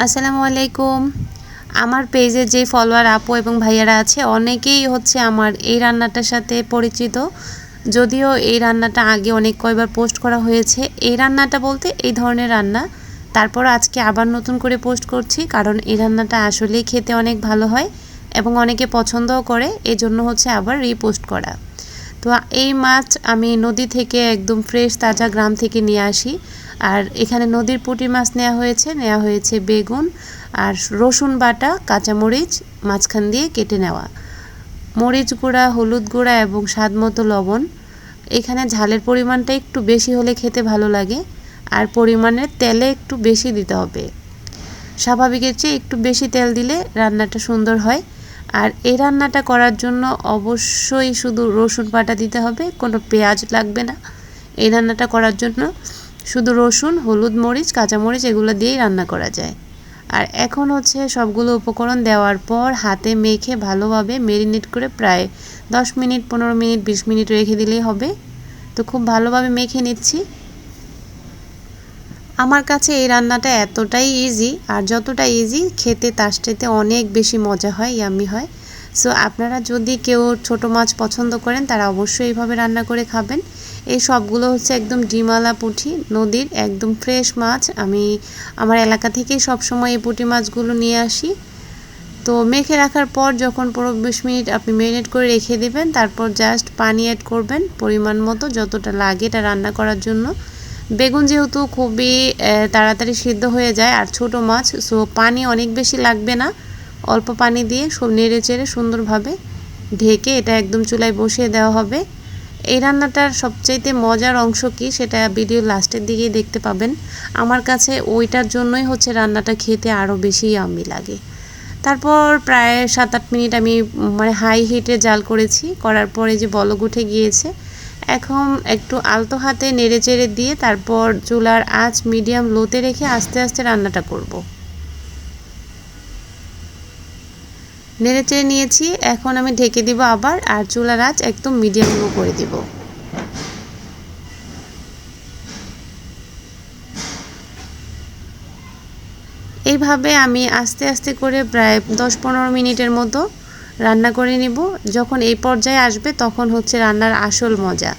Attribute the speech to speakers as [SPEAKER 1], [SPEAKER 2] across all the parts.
[SPEAKER 1] আসসালামু আলাইকুম। আমার পেজে যে ফলোয়ার আপু এবং ভাইয়ারা আছে, অনেকেই হচ্ছে আমার এই রান্নাটার সাথে পরিচিত। যদিও এই রান্নাটা আগে অনেক কয়বার পোস্ট করা হয়েছে। এই রান্নাটা বলতে এই ধরনের রান্না। তারপর আজকে আবার নতুন করে পোস্ট করছি, কারণ এই রান্নাটা আসলেই খেতে অনেক ভালো হয় এবং অনেকে পছন্দও করে এই জন্য হচ্ছে আবার রিপোস্ট করা। তো এই মাছ আমি নদী থেকে একদম ফ্রেশ তাজা গ্রাম থেকে নিয়ে আসি। আর এখানে নদীর পুঁটি মাছ নেওয়া হয়েছে নেওয়া হয়েছে বেগুন আর রসুন বাটা, কাঁচামরিচ মাঝখান দিয়ে কেটে নেওয়া। মরিচ গুঁড়া, হলুদ গুঁড়া এবং স্বাদ মতো লবণ। এখানে ঝালের পরিমাণটা একটু বেশি হলে খেতে ভালো লাগে আর পরিমাণের তেলে একটু বেশি দিতে হবে। স্বাভাবিকের চেয়ে একটু বেশি তেল দিলে রান্নাটা সুন্দর হয়। আর এই রান্নাটা করার জন্য অবশ্যই শুধু রসুন বাটা দিতে হবে, কোনো পেঁয়াজ লাগবে না। এই রান্নাটা করার জন্য শুধু রসুন, হলুদ মরিচ কাঁচামরিচ এগুলো দিয়েই রান্না করা যায়। আর এখন হচ্ছে সবগুলো উপকরণ দেওয়ার পর হাতে মেখে ভালোভাবে মেরিনেট করে প্রায় দশ মিনিট, পনেরো মিনিট, বিশ মিনিট রেখে দিলেই হবে। তো খুব ভালোভাবে মেখে নিচ্ছি। আমার কাছে এই রান্নাটা এতটাই ইজি আর যতটা ইজি খেতে, তার অনেক বেশি মজা হয় ইয়ামি হয়। সো আপনারা যদি কেউ ছোট মাছ পছন্দ করেন, তারা অবশ্যই এইভাবে রান্না করে খাবেন। এই সবগুলো হচ্ছে একদম ডিমালা পুঁটি নদীর একদম ফ্রেশ মাছ। আমি আমার এলাকা থেকেই সবসময় এই পুঁটি মাছগুলো নিয়ে আসি। তো মেখে রাখার পর যখন পনেরো বিশ মিনিট আপনি ম্যারিনেট করে রেখে দেবেন, তারপর জাস্ট পানি অ্যাড করবেন পরিমাণ মতো যতটা লাগে এটা রান্না করার জন্য। বেগুন যেহেতু খুবই তাড়াতাড়ি সিদ্ধ হয়ে যায় আর ছোট মাছ সো পানি অনেক বেশি লাগবে না। অল্প পানি দিয়ে সব নেড়ে চেড়ে সুন্দরভাবে ঢেকে এটা একদম চুলায় বসিয়ে দেওয়া হবে। এই রান্নাটার সবচাইতে মজার অংশ কি সেটা ভিডিও লাস্টের দিকেই দেখতে পাবেন। আমার কাছে ওইটার জন্যই হচ্ছে রান্নাটা খেতে আরও বেশি আমি লাগে। তারপর প্রায় সাত আট মিনিট আমি মানে হাই হিটে জাল করেছি, করার পরে যে বলক উঠে গিয়েছে, এখন একটু আলতো হাতে নেড়ে চেড়ে দিয়ে তারপর চুলার আঁচ মিডিয়াম লোতে রেখে আস্তে আস্তে রান্নাটা করব। নেড়ে চেড়ে নিয়েছি। এখন আমি ঢেকে দিব আবার আর চুলার আঁচ একদম মিডিয়াম লো করে দিব। এইভাবে আমি আস্তে আস্তে করে প্রায় দশ পনেরো মিনিটের মতো রান্না করে নিব। যখন এই পর্যায়ে আসবে তখন হচ্ছে রান্নার আসল মজা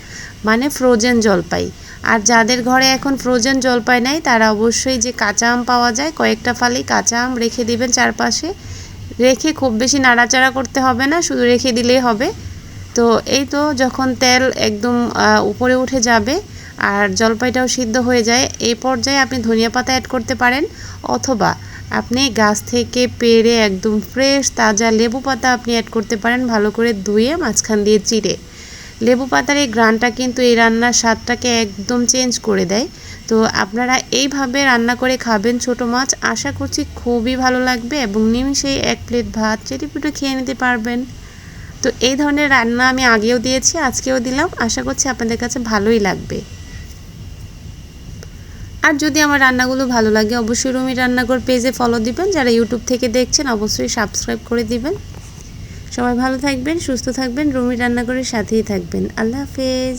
[SPEAKER 1] মানে ফ্রোজেন জলপাই। আর যাদের ঘরে এখন ফ্রোজেন জলপাই নাই, তারা অবশ্যই যে কাঁচা আম পাওয়া যায়, কয়েকটা ফালি কাঁচা আম রেখে দিবেন চারপাশে। রেখে খুব বেশি নাড়াচাড়া করতে হবে না, শুধু রেখে দিলেই হবে। তো এই তো যখন তেল একদম উপরে উঠে যাবে আর জলপাইটাও সিদ্ধ হয়ে যায়, এই পর্যায়ে আপনি ধনিয়া পাতা অ্যাড করতে পারেন অথবা আপনি গাছ থেকে পেরে একদম ফ্রেশ তাজা লেবু পাতা আপনি অ্যাড করতে পারেন, ভালো করে ধুয়ে মাঝখান দিয়ে চিড়ে। লেবু পাতার এই গ্রানটা কিন্তু এই রান্নার স্বাদটাকে একদম চেঞ্জ করে দেয়। তো আপনারা এইভাবে রান্না করে খাবেন ছোট মাছ, আশা করছি খুবই ভালো লাগবে এবং নিমিশেই এক প্লেট ভাত চেটিপুটো খেয়ে নিতে পারবেন। তো এই ধরনের রান্না আমি আগেও দিয়েছি, আজকেও দিলাম, আশা করছি আপনাদের কাছে ভালোই লাগবে। আর যদি আমার রান্নাগুলো ভালো লাগে, অবশ্যই রুমি রান্নাঘর পেজে ফলো দিবেন, যারা ইউটিউব থেকে দেখছেন, অবশ্যই সাবস্ক্রাইব করে দিবেন। সবাই ভালো থাকবেন সুস্থ থাকবেন রুমি রান্নাঘরের সাথেই থাকবেন। আল্লাহ হাফেজ।